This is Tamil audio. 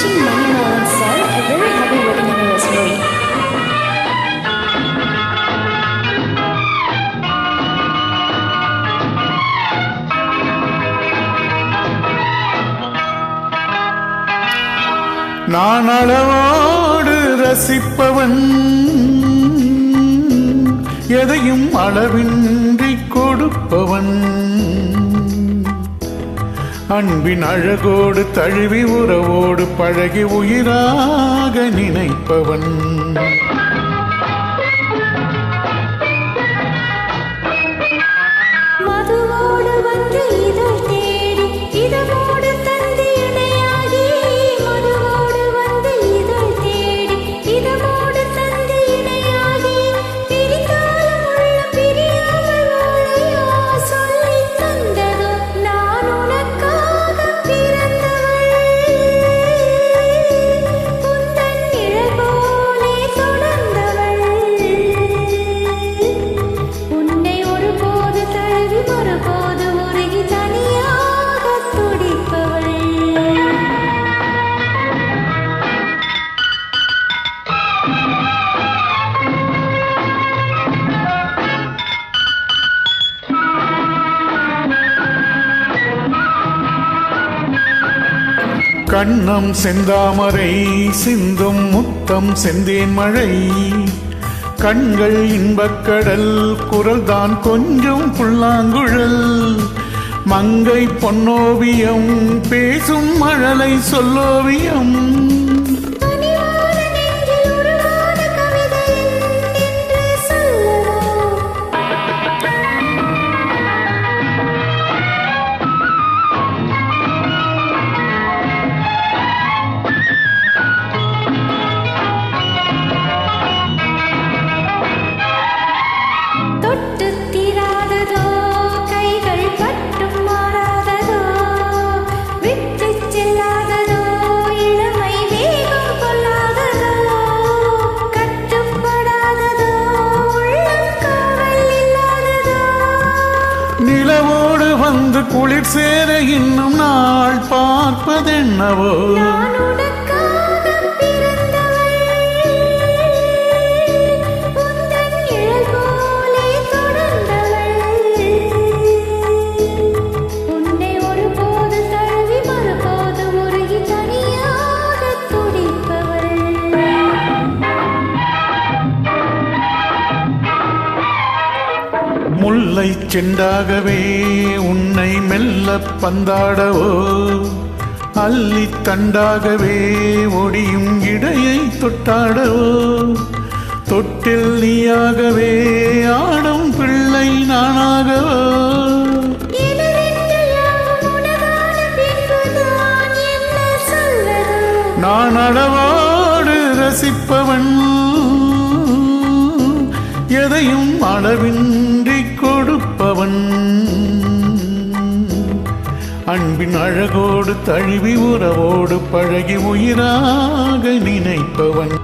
wishing Manimohan sir a very happy wedding anniversary. நான் அளவோடு ரசிப்பவன் எதையும் அளவின்றி அன்பின் அழகோடு தழுவி உறவோடு பழகி உயிராக நினைப்பவன். கண்ணம் செந்தாமரை சிந்தும் முத்தம் செந்தேன் மழை. கண்கள் இன்பக்கடல் குரல்தான் கொஞ்சம் புல்லாங்குழல். மங்கை பொன்னோவியம் பேசும் மழலை சொல்லோவியம். குளிர் சேர இன்னும் நாள் பார்ப்பதென்னவோ? முல்லை செண்டாகவே உன்னை மெல்ல பந்தாடவோ? அள்ளி தண்டாகவே ஒடியும் இடையை தொட்டாடவோ? தொட்டில் நீயாகவே ஆடும் பிள்ளை நானாகவோ? நான் அளவாடு ரசிப்பவன் எதையும் அளவின்றி அவன் அன்பின் அழகோடு தழுவி உறவோடு பழகி உயிராக நினைப்பவன்.